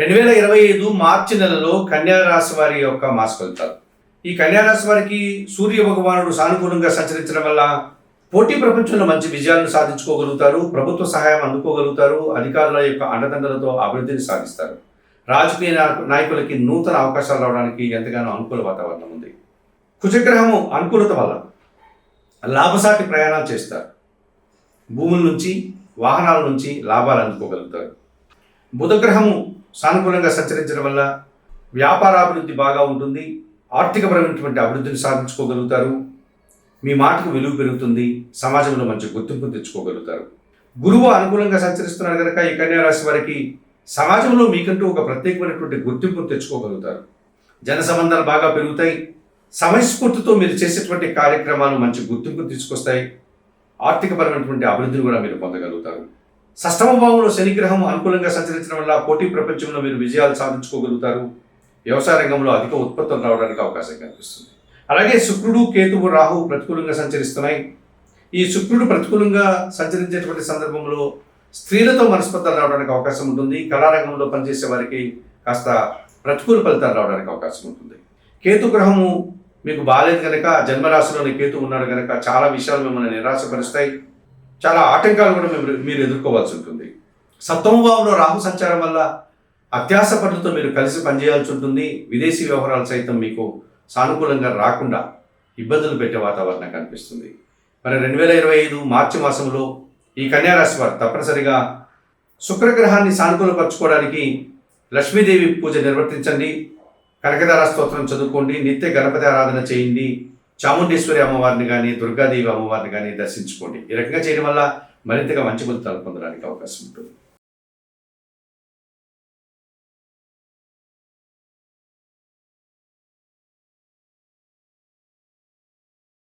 రెండు వేల ఇరవై ఐదు మార్చి నెలలో కన్యా రాశి వారి యొక్క మాస ఫలితాలు ఈ కన్యా రాశి వారికి సూర్య భగవానుడు సానుకూలంగా సంచరించడం వల్ల పోటీ ప్రపంచంలో మంచి విజయాలను సాధించుకోగలుగుతారు ప్రభుత్వ సహాయం అందుకోగలుగుతారు అధికారుల యొక్క అండదండలతో అభివృద్ధిని సాధిస్తారు. రాజకీయ నాయకులకి నూతన అవకాశాలు రావడానికి ఎంతగానో అనుకూల వాతావరణం ఉంది. కుజగ్రహము అనుకూలత వల్ల లాభసాటి ప్రయాణాలు చేస్తారు. భూముల నుంచి వాహనాల నుంచి లాభాలు అందుకోగలుగుతారు. బుధగ్రహము సానుకూలంగా సంచరించడం వల్ల వ్యాపారాభివృద్ధి బాగా ఉంటుంది ఆర్థికపరమైనటువంటి అభివృద్ధిని సాధించుకోగలుగుతారు మీ మాటకు విలువ పెరుగుతుంది సమాజంలో మంచి గుర్తింపు తెచ్చుకోగలుగుతారు. గురువు అనుకూలంగా సంచరిస్తున్నారు కనుక ఈ కన్యారాశి వారికి సమాజంలో మీకంటూ ఒక ప్రత్యేకమైనటువంటి గుర్తింపును తెచ్చుకోగలుగుతారు. జన సంబంధాలు బాగా పెరుగుతాయి సమయస్ఫూర్తితో మీరు చేసేటువంటి కార్యక్రమాలు మంచి గుర్తింపు తీసుకొస్తాయి ఆర్థికపరమైనటువంటి అభివృద్ధిని కూడా మీరు పొందగలుగుతారు. సష్టమ భావంలో శనిగ్రహం అనుకూలంగా సంచరించడం వల్ల పోటీ ప్రపంచంలో మీరు విజయాలు సాధించుకోగలుగుతారు. వ్యవసాయ రంగంలో అధిక ఉత్పత్తులు రావడానికి అవకాశం కనిపిస్తుంది. అలాగే శుక్రుడు కేతువు రాహు ప్రతికూలంగా సంచరిస్తున్నాయి. ఈ శుక్రుడు ప్రతికూలంగా సంచరించేటువంటి సందర్భంలో స్త్రీలతో మనస్పర్ధలు రావడానికి అవకాశం ఉంటుంది. కళారంగంలో పనిచేసే వారికి కాస్త ప్రతికూల ఫలితాలు రావడానికి అవకాశం ఉంటుంది. కేతు గ్రహము మీకు బాగాలేదు కనుక జన్మరాశిలోని కేతు ఉన్నాడు కనుక చాలా విషయాలు మిమ్మల్ని నిరాశపరుస్తాయి. చాలా ఆటంకాలు కూడా మీరు మీరు ఎదుర్కోవాల్సి ఉంటుంది. సప్తమభావంలో రాహు సంచారం వల్ల అత్యాస పనులతో మీరు కలిసి పనిచేయాల్సి ఉంటుంది. విదేశీ వ్యవహారాలు సైతం మీకు సానుకూలంగా రాకుండా ఇబ్బందులు పెట్టే వాతావరణం కనిపిస్తుంది. మరి రెండు వేల ఇరవై ఐదు మార్చి మాసంలో ఈ కన్యారాశి వారు తప్పనిసరిగా శుక్రగ్రహాన్ని సానుకూలపరచుకోవడానికి లక్ష్మీదేవి పూజ నిర్వర్తించండి. కనకదార స్తోత్రం చదువుకోండి. నిత్య గణపతి ఆరాధన చేయండి. చాముండేశ్వరి అమ్మవారిని కానీ దుర్గాదేవి అమ్మవారిని కానీ దర్శించుకోండి. ఈ రకంగా చేయడం వల్ల మరింతగా మంచి ఫలితాలు పొందడానికి అవకాశం ఉంటుంది.